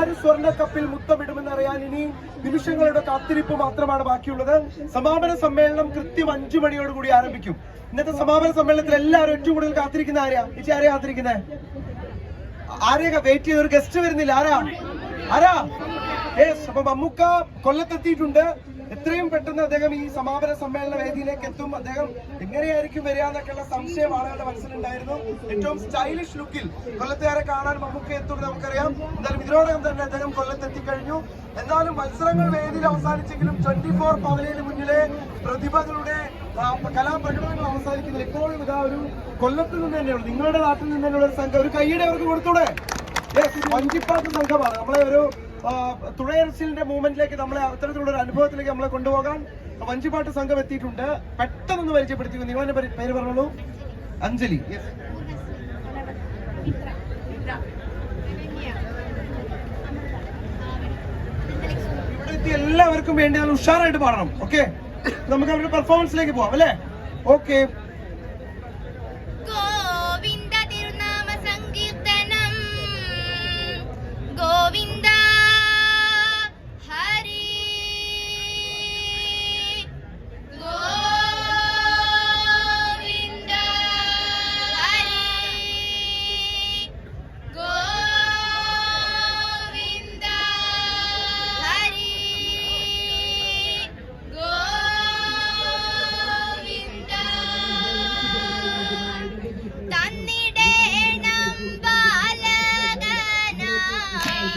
ആര് സ്വർണ കപ്പിൽ മുത്തമിടുമെന്ന് അറിയാൻ ഇനി നിമിഷങ്ങളുടെ കാത്തിരിപ്പ് മാത്രമാണ് ബാക്കിയുള്ളത്. സമാപന സമ്മേളനം കൃത്യം അഞ്ചു മണിയോട് കൂടി ആരംഭിക്കും. ഇന്നത്തെ സമാപന സമ്മേളനത്തിൽ എല്ലാവരും ഏറ്റവും കൂടുതൽ കാത്തിരിക്കുന്ന ആരെയാ ചേച്ചി ആരെയാ കാത്തിരിക്കുന്നത് ആരെയൊക്കെ വെയിറ്റ് ചെയ്ത് ഒരു ഗസ്റ്റ് വരുന്നില്ല? ആരാ? ആരാ? യെസ് അപ്പൊ മമ്മൂക്ക കൊല്ലത്തെത്തിയിട്ടുണ്ട്. എത്രയും പെട്ടെന്ന് അദ്ദേഹം ഈ സമാപന സമ്മേളന വേദിയിലേക്ക് എത്തും. അദ്ദേഹം എങ്ങനെയായിരിക്കും വരിക എന്നൊക്കെയുള്ള സംശയം ആളുകളുടെ മനസ്സിലുണ്ടായിരുന്നു. ഏറ്റവും സ്റ്റൈലിഷ് ലുക്കിൽ കൊല്ലത്തുകാരെ കാണാൻ മമ്മൂക്ക എത്തുമെന്ന് നമുക്കറിയാം. എന്തായാലും ഇതിനോടകം തന്നെ അദ്ദേഹം കൊല്ലത്തെത്തി കഴിഞ്ഞു എന്നാലും മത്സരങ്ങൾ വേദിയിൽ അവസാനിച്ചെങ്കിലും ട്വന്റി ഫോർ പവലിന് മുന്നിലെ പ്രതിഭകളുടെ കലാപ്രകടനങ്ങൾ അവസാനിക്കുന്നില്ല. ഇപ്പോഴും ഇതാ ഒരു കൊല്ലത്ത് നിന്ന് തന്നെയാണ് നിങ്ങളുടെ നാട്ടിൽ നിന്ന് തന്നെയുള്ള ഒരു സംഘം. ഒരു കൈയുടെ അവർക്ക് കൊടുത്തൂടെ? വഞ്ചിപ്പാട്ട് സംഘമാണ്. നമ്മളെ ഒരു ആ, തുഴയരച്ചിലിന്റെ മൂവ്മെന്റിലേക്ക് നമ്മളെ അത്തരത്തിലുള്ള ഒരു അനുഭവത്തിലേക്ക് നമ്മളെ കൊണ്ടുപോകാൻ വഞ്ചിപ്പാട്ട് സംഘം എത്തിയിട്ടുണ്ട്. പെട്ടെന്ന് പരിചയപ്പെടുത്തി നിങ്ങളെ പേര് പറഞ്ഞോളൂ. അഞ്ജലി. എല്ലാവർക്കും വേണ്ടി നല്ല ഉഷാറായിട്ട് പാടണം. ഓക്കെ നമുക്ക് അവരുടെ പെർഫോമൻസിലേക്ക് പോവാം അല്ലേ? ഓക്കെ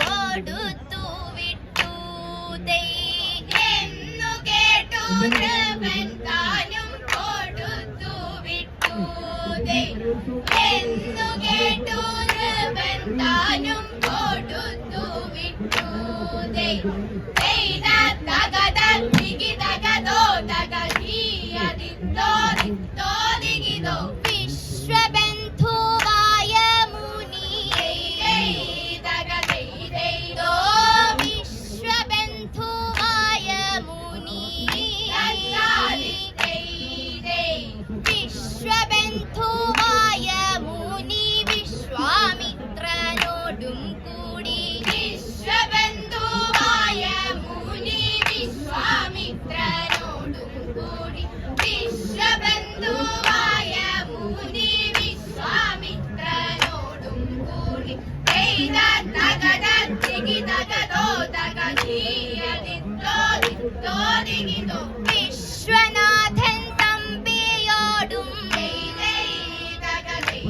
കൊടുത്തു വിട്ടു. എന്നു കേട്ടു നൃപൻ താനും കൊടുത്തു വിട്ടു. എന്നു കേട്ടു നൃപൻ താനും കൊടുത്തു വിട്ടു. ദൈ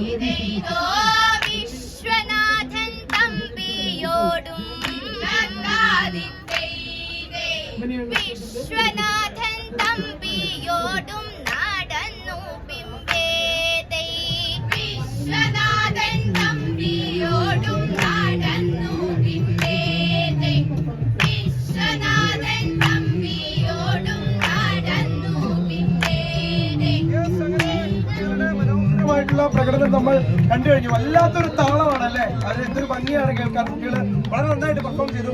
തകതീതോ വിശ്വനാഥൻ തമ്പിയോടും വിശ്വനാഥൻ തമ്പിയോടും നടന്നു പിമ്പേതൈ വിശ്വനാഥൻ തമ്പിയോടും മനോഹരമായിട്ടുള്ള പ്രകടനം നമ്മൾ കണ്ടു കഴിഞ്ഞു. വല്ലാത്തൊരു താളമാണ് അല്ലേ അത് എന്തൊരു ഭംഗിയാണ് കേൾക്കാൻ കുട്ടികൾ. വളരെ നന്നായിട്ട് പെർഫോം ചെയ്തു.